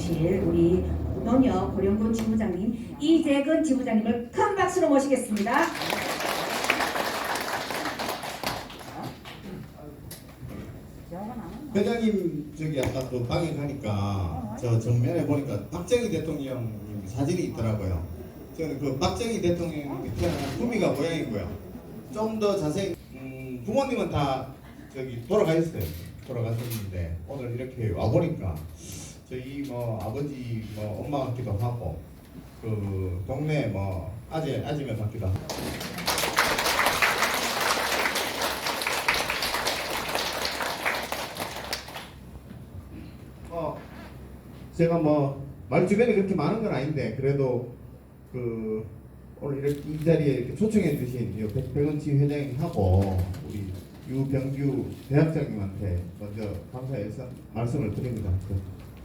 주실 우리 농협 고령군 지부장님 이재근 지부장님을 큰 박수로 모시겠습니다. 회장님 저기 아까 그 방에 가니까 저 정면에 보니까 박정희 대통령 사진이 있더라고요. 저는 그 박정희 대통령이 태어난 구미가 고향이고요. 좀 더 자세히 음, 부모님은 다 저기 돌아가셨어요. 돌아가셨는데 오늘 이렇게 와 보니까 저희 뭐 아버지 뭐 엄마 같기도 하고 그 동네 뭐 아재 아줌마 같기도 하고. 어, 제가 뭐, 말 주변에 그렇게 많은 건 아닌데, 그래도, 그, 오늘 이렇게 이 자리에 이렇게 초청해 주신 이 백병원치 회장님하고, 우리 유병규 대학장님한테 먼저 감사해서 말씀을 드립니다.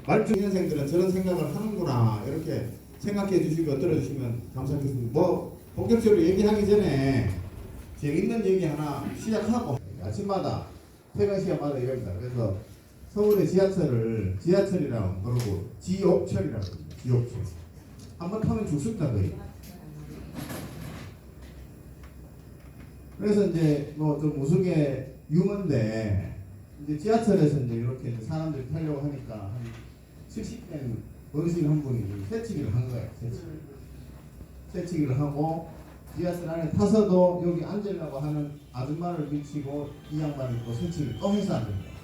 그 말중 년생들은 저런 생각을 하는구나, 이렇게 생각해 주시고 들어주시면 감사하겠습니다. 뭐, 본격적으로 얘기하기 전에, 재밌는 얘기 하나 시작하고, 아침마다, 퇴근 시간마다 이럽니다. 그래서, 서울의 지하철을 지하철이라고 그러고 지옥철이라고 합니다. 지옥철. 한번 타면 죽습니다 거의. 그래서 이제 뭐좀 우스개 유머인데 이제 지하철에서 이제 이렇게 사람들이 타려고 하니까 한 70대 어르신 한 분이 새치기를 한 거예요. 새치기. 새치기를 하고 지하철 안에 타서도 여기 앉으려고 하는 아줌마를 미치고 이 양반이 또 새치기를 또 해서 앉는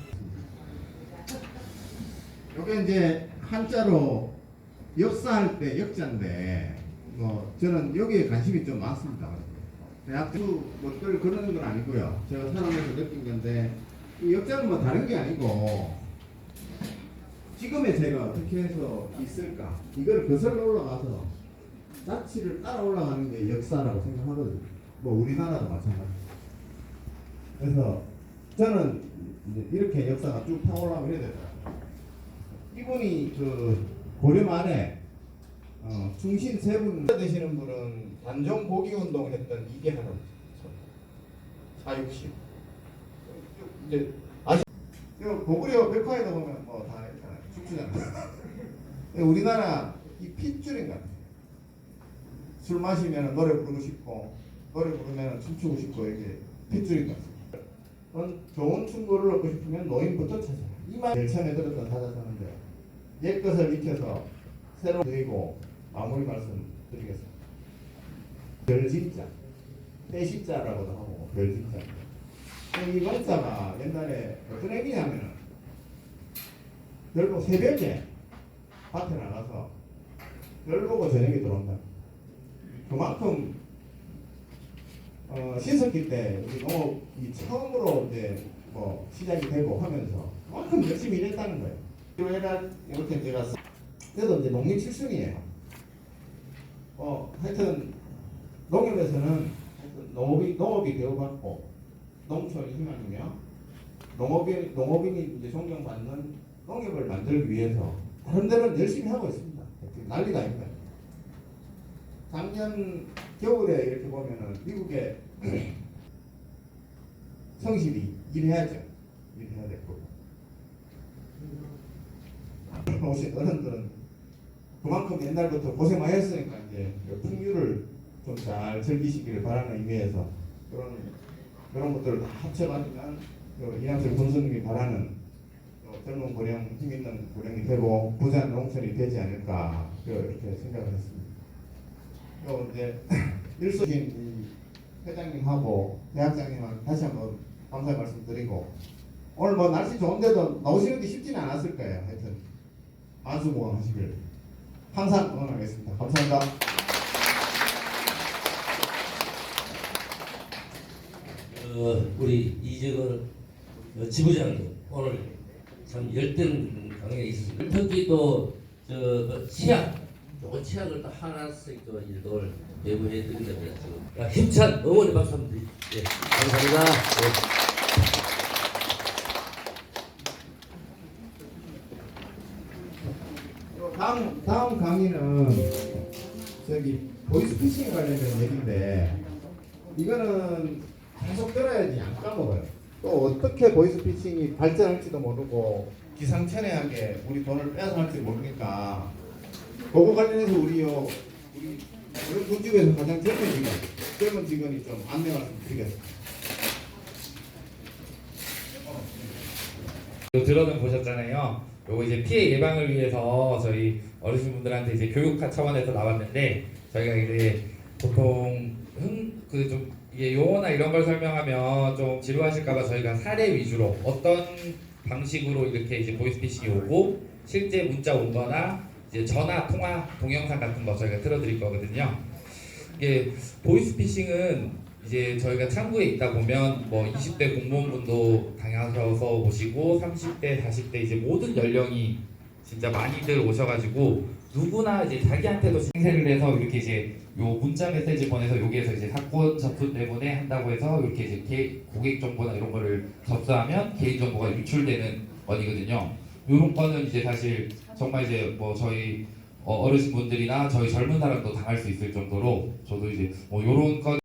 요게 이제 한자로 역사할 때 역자인데 뭐 저는 여기에 관심이 좀 많습니다. 대학교 뭐들 그러는 건 아니고요. 제가 살아면서 느낀 건데 이 역자는 뭐 다른 게 아니고 지금의 제가 어떻게 해서 있을까 이거를 거슬러 올라가서 자치를 따라 올라가는 게 역사라고 생각하거든요. 뭐 우리나라도 마찬가지. 그래서 저는 이렇게 역사가 쭉 해야 되더라고요. 이분이 그 고려 말에 어, 충신 세분 되시는 분은 단종 보기 운동 했던 이게 하나 사육시 이제 아시 고구려 백화에도 보면 뭐다 근데 우리나라 이 핏줄인 것 같아요 술 마시면 노래 부르고 싶고 노래 부르면 춤추고 싶고 이게 핏줄인 것 그런 좋은 충고를 얻고 싶으면 노인부터 찾아라 제일 처음에 들었던 사자서는데 옛 것을 익혀서 새로 드리고 마무리 말씀 드리겠습니다. 별진자, 빼십자라고도 하고 별진자. 이 원자가 옛날에 어떤 얘기냐면은 결국 새벽에 밭에 나가서 별 보고 저녁에 들어온다. 그만큼 어, 신석기 때 우리 농업이 처음으로 이제 뭐 시작이 되고 하면서 그만큼 열심히 일했다는 거예요. 교회라 이렇게 제가 써- 그래도 이제 농민 출신이에요. 어 하여튼 농협에서는 하여튼 농업이 농업이 대우받고 농촌이 희망이며 농업이 농업인이 이제 존경받는 농협을 만들기 위해서 다른 데는 열심히 하고 있습니다. 난리가 아닙니다. 작년 겨울에 이렇게 보면은 미국의 성실히 일해야죠. 일해야 될 거고. 오신 어른들은 그만큼 옛날부터 고생 많이 했으니까 이제 풍류를 좀 잘 즐기시기를 바라는 의미에서 그런 그런 것들을 다 합쳐가지고 이낙철 군수님이 바라는 또 젊은 고령 힘 있는 고령이 되고 부자한 농촌이 되지 않을까 이렇게 생각을 했습니다. 또 이제 일소신 이 회장님하고 대학장님한테 다시 한번 감사의 말씀드리고 오늘 뭐 날씨 좋은데도 나오시는 게 쉽지는 않았을 거예요. 하여튼 만수무강하시길 항상 응원하겠습니다. 감사합니다. 어, 우리 이재근 어, 지부장님 오늘 참 열띤 강의가 있었습니다. 특히 또저 그 치약, 좋은 치약을 또 하나씩 또 일도를 배부해. 지금 야, 힘찬 응원의 박수 한번 드립니다. 예, 감사합니다. 예. 다음 다음 강의는 저기 보이스피싱에 관련된 얘기인데 이거는 계속 들어야지 안 까먹어요. 또 어떻게 보이스피싱이 발전할지도 모르고 기상천외하게 우리 돈을 할지 모르니까 그거 관련해서 우리요 우리 우리 군집에서 가장 젊은 직원 젊은 직원이 좀 안내 말씀 드리겠습니다. 또 들어는 보셨잖아요. 요거 이제 피해 예방을 위해서 저희 어르신분들한테 이제 교육화 차원에서 나왔는데 저희가 이제 보통 흥 그 좀 이게 용어나 이런 걸 설명하면 좀 지루하실까봐 저희가 사례 위주로 어떤 방식으로 이렇게 이제 보이스피싱이 오고 실제 문자 온 거나 이제 전화 통화 동영상 같은 거 저희가 틀어드릴 거거든요. 이게 보이스피싱은 이제 저희가 창구에 있다 보면 뭐 20대 공무원분도 당하셔서 오시고 30대, 40대 이제 모든 연령이 진짜 많이들 오셔가지고 누구나 이제 자기한테도 생세를 해서 이렇게 이제 요 문자 메시지 보내서 여기에서 이제 사건 접수 때문에 한다고 해서 이렇게 이제 개- 고객 정보나 이런 거를 접수하면 개인 정보가 유출되는 건이거든요. 요런 거는 이제 사실 정말 이제 뭐 저희 어, 어르신 분들이나 저희 젊은 사람도 당할 수 있을 정도로 저도 이제 뭐 요런 건